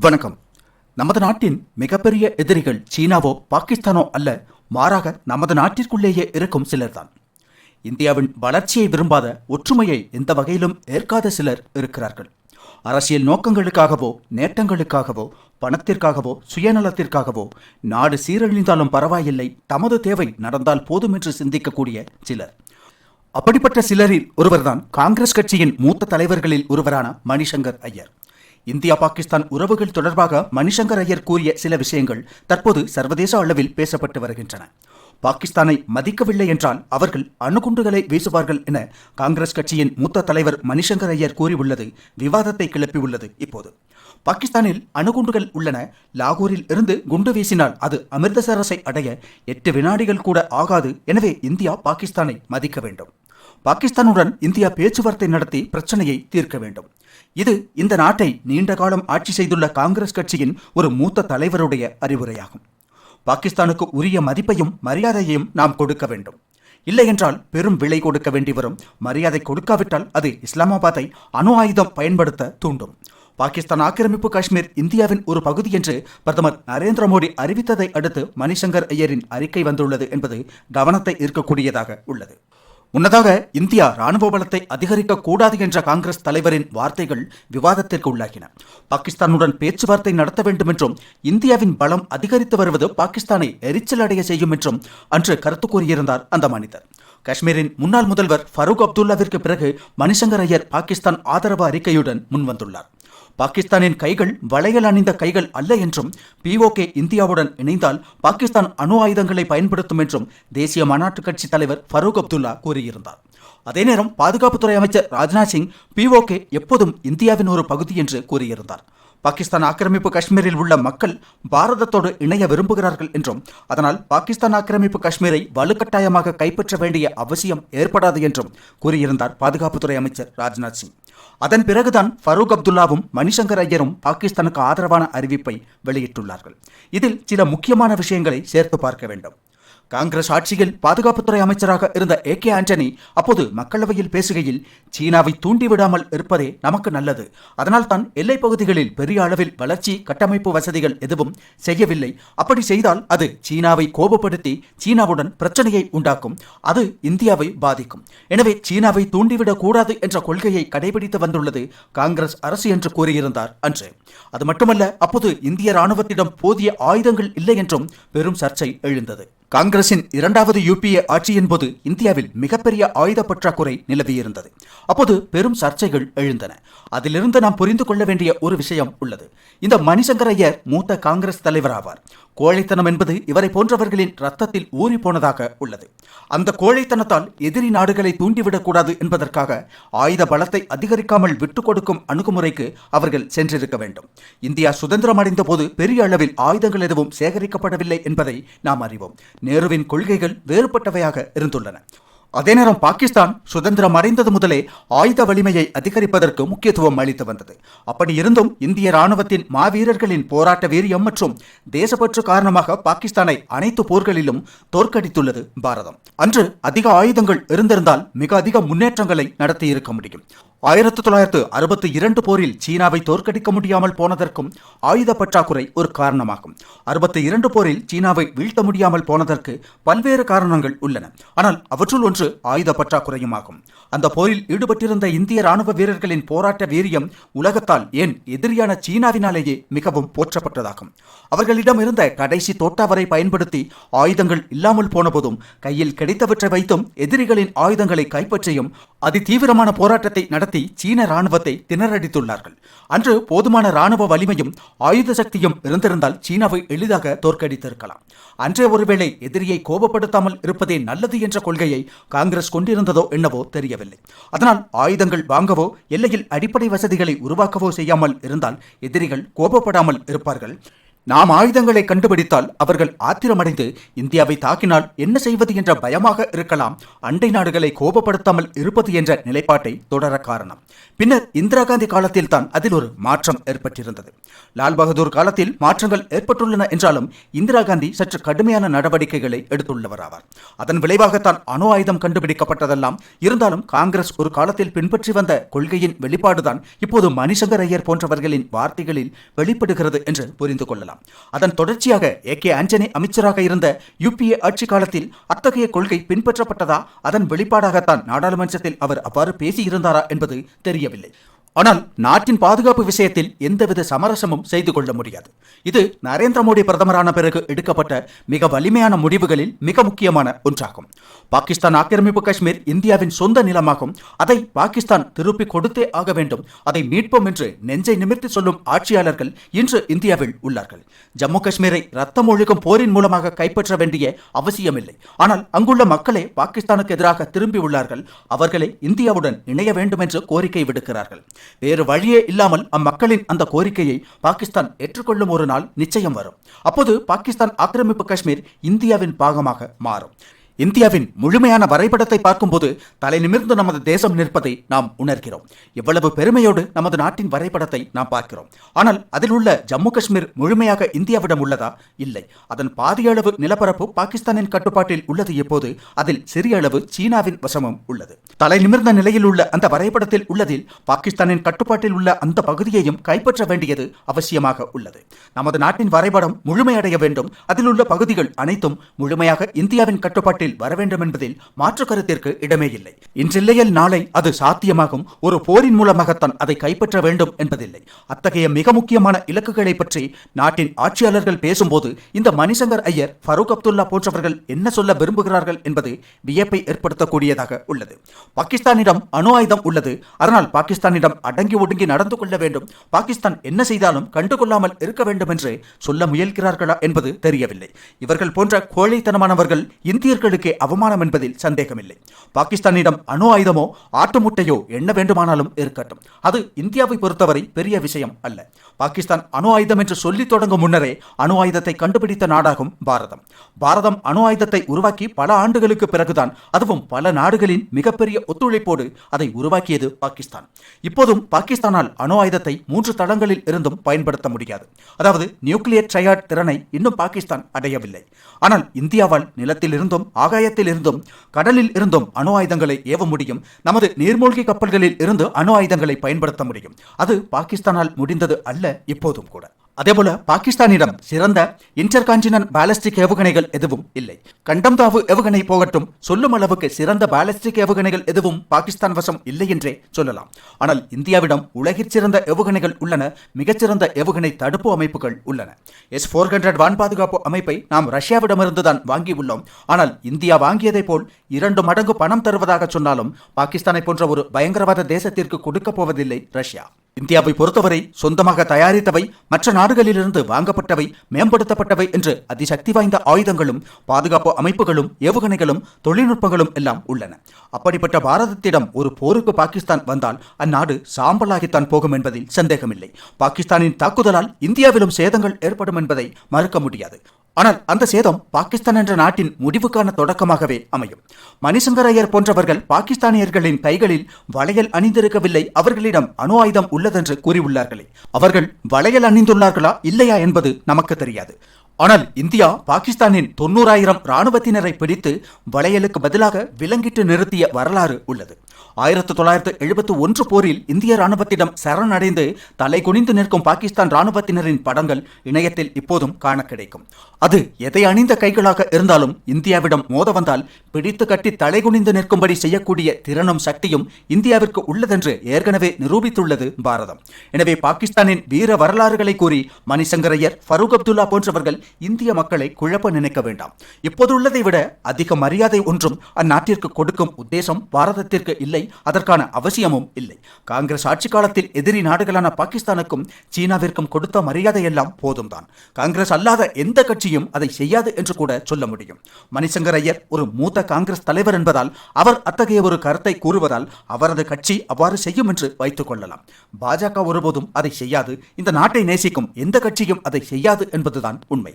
வணக்கம். நமது நாட்டின் மிகப்பெரிய எதிரிகள் சீனாவோ பாகிஸ்தானோ அல்ல மாறாக நமது நாட்டிற்குள்ளேயே இருக்கும் சிலர்தான். இந்தியாவின் வளர்ச்சியை விரும்பாத ஒற்றுமையை எந்த வகையிலும் ஏற்காத சிலர் இருக்கிறார்கள். அரசியல் நோக்கங்களுக்காகவோ நேட்டங்களுக்காகவோ பணத்திற்காகவோ சுயநலத்திற்காகவோ நாடு சீரழிந்தாலும் பரவாயில்லை தமது தேவை நடந்தால் போதும் என்று சிந்திக்கக்கூடிய சிலர். அப்படிப்பட்ட சிலரில் ஒருவர்தான் காங்கிரஸ் கட்சியின் மூத்த தலைவர்களில் ஒருவரான மணிசங்கர் ஐயர். இந்தியா பாகிஸ்தான் உறவுகள் தொடர்பாக மணிசங்கர் ஐயர் கூறிய சில விஷயங்கள் தற்போது சர்வதேச அளவில் பேசப்பட்டு வருகின்றன. பாகிஸ்தானை மதிக்கவில்லை என்றால் அவர்கள் அணுகுண்டுகளை வீசுவார்கள் என காங்கிரஸ் கட்சியின் மூத்த தலைவர் மணிசங்கர் ஐயர் கூறியுள்ளது விவாதத்தை கிளப்பியுள்ளது இப்போது. பாகிஸ்தானில் அணுகுண்டுகள் உள்ளன. லாகூரில் இருந்து குண்டு வீசினால் அது அமிர்தசரஸை அடைய எட்டு வினாடிகள் கூட ஆகாது. எனவே இந்தியா பாகிஸ்தானை மதிக்க வேண்டும். பாகிஸ்தானுடன் இந்தியா பேச்சுவார்த்தை நடத்தி பிரச்சனையை தீர்க்க வேண்டும். இது இந்த நாட்டை நீண்ட காலம் ஆட்சி செய்துள்ள காங்கிரஸ் கட்சியின் ஒரு மூத்த தலைவருடைய அறிவுரையாகும். பாகிஸ்தானுக்கு உரிய மதிப்பையும் மரியாதையையும் நாம் கொடுக்க வேண்டும். இல்லையென்றால் பெரும் விலை கொடுக்க வேண்டி வரும். மரியாதை கொடுக்காவிட்டால் அது இஸ்லாமாபாத்தை அணு ஆயுதம் பயன்படுத்த தூண்டும். பாகிஸ்தான் ஆக்கிரமிப்பு காஷ்மீர் இந்தியாவின் ஒரு பகுதி என்று பிரதமர் நரேந்திர மோடி அறிவித்ததை அடுத்து மணிசங்கர் ஐயரின் அறிக்கை வந்துள்ளது என்பது கவனத்தை ஈர்க்கக்கூடியதாக உள்ளது. முன்னதாக இந்தியா ராணுவ பலத்தை அதிகரிக்க கூடாது என்ற காங்கிரஸ் தலைவரின் வார்த்தைகள் விவாதத்திற்கு உள்ளாகின. பாகிஸ்தானுடன் பேச்சுவார்த்தை நடத்த வேண்டும் என்றும் இந்தியாவின் பலம் அதிகரித்து வருவது பாகிஸ்தானை எரிச்சல் அடைய செய்யும் என்றும் அன்று கருத்து கூறியிருந்தார் அந்த மனிதர். காஷ்மீரின் முன்னாள் முதல்வர் ஃபரூக் அப்துல்லாவிற்கு பிறகு மணிசங்கர் ஐயர் பாகிஸ்தான் ஆதரவு அறிக்கையுடன் முன்வந்துள்ளார். பாகிஸ்தானின் கைகள் வளையல் அணிந்த கைகள் அல்ல என்றும் பிஓகே இந்தியாவுடன் இணைந்தால் பாகிஸ்தான் அணு ஆயுதங்களை பயன்படுத்தும் என்றும் தேசிய மாநாட்டு கட்சி தலைவர் ஃபரூக் அப்துல்லா கூறியிருந்தார். அதே நேரம் பாதுகாப்புத்துறை அமைச்சர் ராஜ்நாத் சிங் பிஓகே எப்போதும் இந்தியாவின் ஒரு பகுதி என்று கூறியிருந்தார். பாகிஸ்தான் ஆக்கிரமிப்பு காஷ்மீரில் உள்ள மக்கள் பாரதத்தோடு இணைய விரும்புகிறார்கள் என்றும் அதனால் பாகிஸ்தான் ஆக்கிரமிப்பு காஷ்மீரை வலுக்கட்டாயமாக கைப்பற்ற வேண்டிய அவசியம் ஏற்படாது என்றும் கூறியிருந்தார் பாதுகாப்புத்துறை அமைச்சர் ராஜ்நாத் சிங். அதன் பிறகுதான் ஃபரூக் அப்துல்லாவும் மணிசங்கர் ஐயரும் பாகிஸ்தானுக்கு ஆதரவான அறிவிப்பை வெளியிட்டுள்ளார்கள். இதில் சில முக்கியமான விஷயங்களை சேர்த்து பார்க்க வேண்டும். காங்கிரஸ் ஆட்சியில் பாதுகாப்புத்துறை அமைச்சராக இருந்த ஏ கே ஆண்டனி அப்போது மக்களவையில் பேசுகையில் சீனாவை தூண்டிவிடாமல் இருப்பதே நமக்கு நல்லது. அதனால் தான் எல்லைப் பகுதிகளில் பெரிய அளவில் வளர்ச்சி கட்டமைப்பு வசதிகள் எதுவும் செய்யவில்லை. அப்படி செய்தால் அது சீனாவை கோபப்படுத்தி சீனாவுடன் பிரச்சனையை உண்டாக்கும். அது இந்தியாவை பாதிக்கும். எனவே சீனாவை தூண்டிவிடக்கூடாது என்ற கொள்கையை கடைபிடித்து வந்துள்ளது காங்கிரஸ் அரசு என்று கூறியிருந்தார் அன்று. அது மட்டுமல்ல அப்போது இந்திய ராணுவத்திடம் போதிய ஆயுதங்கள் இல்லை என்றும் பெரும் சர்ச்சை எழுந்தது. காங்கிரசின் இரண்டாவது யூபிஏ ஆட்சியின் போது இந்தியாவில் மிகப்பெரிய ஆயுத பற்றாக்குறை நிலவியிருந்தது. அப்போது பெரும் சர்ச்சைகள் எழுந்தன. அதிலிருந்து நாம் புரிந்து கொள்ள வேண்டிய ஒரு விஷயம் உள்ளது. இந்த மணிசங்கர் ஐயர் மூத்த காங்கிரஸ் தலைவர் ஆவார். கோழைத்தனம் என்பது இவரை போன்றவர்களின் ரத்தத்தில் ஊறி போனதாக உள்ளது. அந்த கோழைத்தனத்தால் எதிரி நாடுகளை தூண்டிவிடக்கூடாது என்பதற்காக ஆயுத பலத்தை அதிகரிக்காமல் விட்டுக் கொடுக்கும் அணுகுமுறைக்கு அவர்கள் சென்றிருக்க வேண்டும். இந்தியா சுதந்திரம் அடைந்த போது பெரிய அளவில் ஆயுதங்கள் எதுவும் சேகரிக்கப்படவில்லை என்பதை நாம் அறிவோம். நேருவின் கொள்கைகள் வேறுபட்டவையாக இருந்துள்ளன. அதே நேரம் பாகிஸ்தான் சுதந்திரம் அடைந்தது முதலே ஆயுத வலிமையை அதிகரிப்பதற்கு முக்கியத்துவம் அளித்து வந்தது. அப்படி இருந்தும் இந்திய ராணுவத்தின் மாவீரர்களின் போராட்ட வீரியம் மற்றும் தேசப்பற்று காரணமாக பாகிஸ்தானை அனைத்து போர்களிலும் தோற்கடித்துள்ளது பாரதம். அன்று அதிக ஆயுதங்கள் இருந்திருந்தால் மிக அதிக முன்னேற்றங்களை நடத்தி இருக்க முடியும். ஆயிரத்தி தொள்ளாயிரத்து அறுபத்தி இரண்டு போரில் சீனாவை தோற்கடிக்க முடியாமல் போனதற்கும் ஆயுத பற்றாக்குறை ஒரு காரணமாகும். அறுபத்தி இரண்டு போரில் சீனாவை வீழ்த்த முடியாமல் போனதற்கு பல்வேறு காரணங்கள் உள்ளன. ஆனால் அவற்றுள் ஒன்று ஆயுத பற்றாக்குறையும் ஆகும் அந்த போரில் ஈடுபட்டிருந்த இந்திய ராணுவ வீரர்களின் போராட்ட வீரியம் உலகத்தால் ஏன் எதிரியான சீனாவினாலேயே மிகவும் போற்றப்பட்டதாகும். அவர்களிடம் இருந்த கடைசி தோட்டாவரை பயன்படுத்தி ஆயுதங்கள் இல்லாமல் போனபோதும் கையில் கிடைத்தவற்றை வைத்தும் எதிரிகளின் ஆயுதங்களை கைப்பற்றியும் அதிதீவிரமான போராட்டத்தை நடத்தி சீன ராணுவத்தை திணறடித்துள்ளார்கள். அன்று போதுமான ராணுவ வலிமையும் ஆயுத சக்தியும் இருந்திருந்தால் சீனாவை எளிதாக தோற்கடித்திருக்கலாம். அன்றே ஒருவேளை எதிரியை கோபப்படுத்தாமல் இருப்பதே நல்லது என்ற கொள்கையை காங்கிரஸ் கொண்டிருந்ததோ என்னவோ தெரியவில்லை. அதனால் ஆயுதங்கள் வாங்கவோ எல்லையில் அடிப்படை வசதிகளை உருவாக்கவோ செய்யாமல் இருந்தால் எதிரிகள் கோபப்படாமல் இருப்பார்கள். நாம் ஆயுதங்களை கண்டுபிடித்தால் அவர்கள் ஆத்திரமடைந்து இந்தியாவை தாக்கினால் என்ன செய்வது என்ற பயமாக இருக்கலாம். அண்டை நாடுகளை கோபப்படுத்தாமல் இருப்பது என்ற நிலைப்பாட்டை தொடர காரணம். பின்னர் இந்திரா காந்தி காலத்தில் தான் அதில் ஒரு மாற்றம் ஏற்பட்டிருந்தது. லால் பகதூர் காலத்தில் மாற்றங்கள் ஏற்பட்டுள்ளன என்றாலும் இந்திரா காந்தி சற்று கடுமையான நடவடிக்கைகளை எடுத்துள்ளவராவார் அதன் விளைவாகத்தான் அணு ஆயுதம் கண்டுபிடிக்கப்பட்டதெல்லாம் இருந்தாலும் காங்கிரஸ் ஒரு காலத்தில் பின்பற்றி வந்த கொள்கையின் வெளிப்பாடுதான் இப்போது மணிசங்கர் ஐயர் போன்றவர்களின் வார்த்தைகளில் வெளிப்படுகிறது என்று புரிந்து கொள்ளலாம். அதன் தொடர்ச்சியாக ஏ கே ஆண்டனி அமைச்சராக இருந்த யுபிஏ ஆட்சி காலத்தில் அத்தகைய கொள்கை பின்பற்றப்பட்டதா அதன் வெளிப்பாடாகத்தான் நாடாளுமன்றத்தில் அவர் அவ்வாறு பேசியிருந்தாரா என்பது தெரியவில்லை. ஆனால் நாட்டின் பாதுகாப்பு விஷயத்தில் எந்தவித சமரசமும் செய்து கொள்ள முடியாது. இது நரேந்திர மோடி பிரதமரான பிறகு எடுக்கப்பட்ட மிக வலிமையான முடிவுகளில் மிக முக்கியமான ஒன்றாகும். பாகிஸ்தான் ஆக்கிரமிப்பு காஷ்மீர் இந்தியாவின் சொந்த நிலமாகும். அதை பாகிஸ்தான் திருப்பி கொடுத்தே ஆக வேண்டும். அதை மீட்போம் என்று நெஞ்சை நிமிர்த்தி சொல்லும் ஆட்சியாளர்கள் இன்று இந்தியாவில் உள்ளார்கள். ஜம்மு காஷ்மீரை ரத்தம் ஒழுகும் போரின் மூலமாக கைப்பற்ற வேண்டிய அவசியமில்லை. ஆனால் அங்குள்ள மக்களே பாகிஸ்தானுக்கு எதிராக திரும்பி உள்ளார்கள். அவர்களை இந்தியாவுடன் இணைய வேண்டும் என்று கோரிக்கை விடுக்கிறார்கள். வேறு வழியே இல்லாமல் அம்மக்களின் அந்த கோரிக்கையை பாகிஸ்தான் ஏற்றுக்கொள்ளும் ஒரு நாள் நிச்சயம் வரும். அப்போது பாகிஸ்தான் ஆக்கிரமிப்பு காஷ்மீர் இந்தியாவின் பாகமாக மாறும். இந்தியாவின் முழுமையான வரைபடத்தை பார்க்கும்போது தலை நிமிர்ந்து நமது தேசம் நிற்பதை நாம் உணர்கிறோம். எவ்வளவு பெருமையோடு நமது நாட்டின் வரைபடத்தை நாம் பார்க்கிறோம். ஆனால் அதில் உள்ள ஜம்மு காஷ்மீர் முழுமையாக இந்தியாவிடம் உள்ளதா? இல்லை. அதன் பாதியளவு நிலப்பரப்பு பாகிஸ்தானின் கட்டுப்பாட்டில் உள்ளது எப்போது? அதில் சிறிய அளவு சீனாவின் வசமும் உள்ளது. தலை நிமிர்ந்த நிலையில் உள்ள அந்த வரைபடத்தில் உள்ளதில் பாகிஸ்தானின் கட்டுப்பாட்டில் உள்ள அந்த பகுதியையும் கைப்பற்ற வேண்டியது அவசியமாக உள்ளது. நமது நாட்டின் வரைபடம் முழுமையடைய வேண்டும். அதில் உள்ள பகுதிகள் அனைத்தும் முழுமையாக இந்தியாவின் கட்டுப்பாட்டில் நாட்டில் வரவேண்டும் என்பதில் மாற்று கருத்திற்கு இடமே இல்லை. இன்றில்லையில் நாளை அது சாத்தியமாகும். ஒரு போரின் மூலமாகத்தான் அதை கைப்பற்ற வேண்டும் என்பதில்லை. அத்தகைய மிக முக்கியமான இலக்குகளை பற்றி நாட்டின் ஆட்சியாளர்கள் பேசும்போது இந்த மணிசங்கர் ஐயர் ஃபரூக் அப்துல்லா போன்றவர்கள் என்ன சொல்ல விரும்புகிறார்கள் என்பது வியப்பை ஏற்படுத்தக்கூடியதாக உள்ளது. பாகிஸ்தானிடம் அணு ஆயுதம் உள்ளது. அதனால் பாகிஸ்தானிடம் அடங்கி ஒடுங்கி நடந்து கொள்ள வேண்டும். பாகிஸ்தான் என்ன செய்தாலும் கண்டுகொள்ளாமல் இருக்க வேண்டும் என்று சொல்ல முயல்கிறார்களா என்பது தெரியவில்லை. இவர்கள் போன்ற கோழைத்தனமானவர்கள் இந்தியர்களுக்கு அவமானம் என்பதில் சந்தேகமில்லை. பாகிஸ்தானிடம் அணு ஆயுதமோ ஆட்டு முட்டையோ என்ன வேண்டுமானாலும் இருக்கட்டும். அது இந்தியாவை பொறுத்தவரை பெரிய விஷயம் அல்ல. பாகிஸ்தான் அணு ஆயுதம் என்று சொல்லி தொடங்கும் முன்னரே அணு ஆயுதத்தை கண்டுபிடித்த நாடாகும் பாரதம். பாரதம் அணு ஆயுதத்தை உருவாக்கி பல ஆண்டுகளுக்கு பிறகுதான் அதுவும் பல நாடுகளின் மிகப்பெரிய ஒத்துழைப்போடு அதை உருவாக்கியது பாகிஸ்தான். இப்போதும் பாகிஸ்தானால் அணு ஆயுதத்தை மூன்று தளங்களில் இருந்தும் பயன்படுத்த முடியாது. அதாவது நியூக்ளியர் ட்ரையாட் திறனை இன்னும் பாகிஸ்தான் அடையவில்லை. ஆனால் இந்தியாவால் நிலத்தில் இருந்தும் ஆகாயத்தில் இருந்தும் கடலில் இருந்தும் அணு ஆயுதங்களை ஏவ முடியும். நமது நீர்மூழ்கி கப்பல்களில் இருந்து அணு ஆயுதங்களை பயன்படுத்த முடியும். அது பாகிஸ்தானால் முடிந்தது அல்ல இப்போதும் கூட. அதேபோல பாகிஸ்தானிடம் சிறந்த இன்டர் கான்டினன் பாலிஸ்டிக் ஏவுகணைகள் எதுவும் இல்லை. கண்டம் தாவு ஏவுகணை போகட்டும் சொல்லும் அளவுக்கு சிறந்த பாலஸ்டிக் ஏவுகணைகள் எதுவும் பாகிஸ்தான் வசம் இல்லை என்றே சொல்லலாம். ஆனால் இந்தியாவிடம் உலகிற் சிறந்த ஏவுகணைகள் உள்ளன மிகச்சிறந்த ஏவுகணை தடுப்பு அமைப்புகள் உள்ளன. எஸ் ஃபோர் ஹண்ட்ரட் வான் பாதுகாப்பு அமைப்பை நாம் ரஷ்யாவிடமிருந்து தான் வாங்கியுள்ளோம் ஆனால் இந்தியா வாங்கியதைப் போல் இரண்டு மடங்கு பணம் தருவதாக சொன்னாலும் பாகிஸ்தானை போன்ற ஒரு பயங்கரவாத தேசத்திற்கு கொடுக்கப் போவதில்லை ரஷ்யா. இந்தியாவை பொறுத்தவரை சொந்தமாக தயாரித்தவை மற்ற நாடுகளிலிருந்து வாங்கப்பட்டவை மேம்படுத்தப்பட்டவை என்று அதிசக்தி வாய்ந்த ஆயுதங்களும் பாதுகாப்பு அமைப்புகளும் ஏவுகணைகளும் தொழில்நுட்பங்களும் எல்லாம் உள்ளன. அப்படிப்பட்ட பாரதத்திடம் ஒரு போருக்கு பாகிஸ்தான் வந்தால் அந்நாடு சாம்பலாகித்தான் போகும் என்பதில் சந்தேகமில்லை. பாகிஸ்தானின் தாக்குதலால் இந்தியாவிலும் சேதங்கள் ஏற்படும் என்பதை மறுக்க முடியாது. ஆனால் அந்த சேதம் பாகிஸ்தான் என்ற நாட்டின் முடிவுக்கான தொடக்கமாகவே அமையும். மணிசங்கரையர் போன்றவர்கள் பாகிஸ்தானியர்களின் கைகளில் வளையல் அணிந்திருக்கவில்லை. அவர்களிடம் அணு ஆயுதம் உள்ளதென்று கூறியுள்ளார்களே. அவர்கள் வளையல் அணிந்துள்ளார்களா இல்லையா என்பது நமக்கு தெரியாது. ஆனால் இந்தியா பாகிஸ்தானின் தொண்ணூறாயிரம் இராணுவத்தினரை பிடித்து வளையலுக்கு பதிலாக விலங்கிட்டு நிறுத்திய வரலாறு உள்ளது. ஆயிரத்தி தொள்ளாயிரத்து எழுபத்தி ஒன்று போரில் இந்திய ராணுவத்திடம் சரணடைந்து தலை குனிந்து நிற்கும் பாகிஸ்தான் ராணுவத்தினரின் படங்கள் இணையத்தில் இப்போதும் காண கிடைக்கும். அது எதை அணிந்த கைகளாக இருந்தாலும் இந்தியாவிடம் மோத வந்தால் பிடித்து கட்டி தலை குனிந்து நிற்கும்படி செய்யக்கூடிய திறனும் சக்தியும் இந்தியாவிற்கு உள்ளதென்று ஏற்கனவே நிரூபித்துள்ளது பாரதம். எனவே பாகிஸ்தானின் வீர வரலாறுகளை கூறி மணிசங்கரையர் ஃபரூக் அப்துல்லா போன்றவர்கள் இந்திய மக்களை குழப்ப நினைக்க வேண்டாம். இப்போதுள்ளதை விட அதிக மரியாதை ஒன்றும் அந்நாட்டிற்கு கொடுக்கும் உத்தேசம் பாரதத்திற்கு இல்லை அதற்கான அவசியமும் இல்லை. காங்கிரஸ் ஆட்சி காலத்தில் எதிரி நாடுகளான பாகிஸ்தானுக்கும் சீனாவிற்கும் கொடுத்த மரியாதையெல்லாம் போதும்தான். காங்கிரஸ் அல்லாத எந்த கட்சியும் அதை செய்யாது என்று கூட சொல்ல முடியும். மணிசங்கர் ஐயர் ஒரு மூத்த காங்கிரஸ் தலைவர் என்பதால் அவர் அத்தகைய ஒரு கருத்தை கூறுவதால் அவரது கட்சி அவ்வாறு செய்யும் என்று வைத்துக் கொள்ளலாம். பாஜக ஒருபோதும் அதை செய்யாது. இந்த நாட்டை நேசிக்கும் எந்த கட்சியும் அதை செய்யாது என்பதுதான் உண்மை.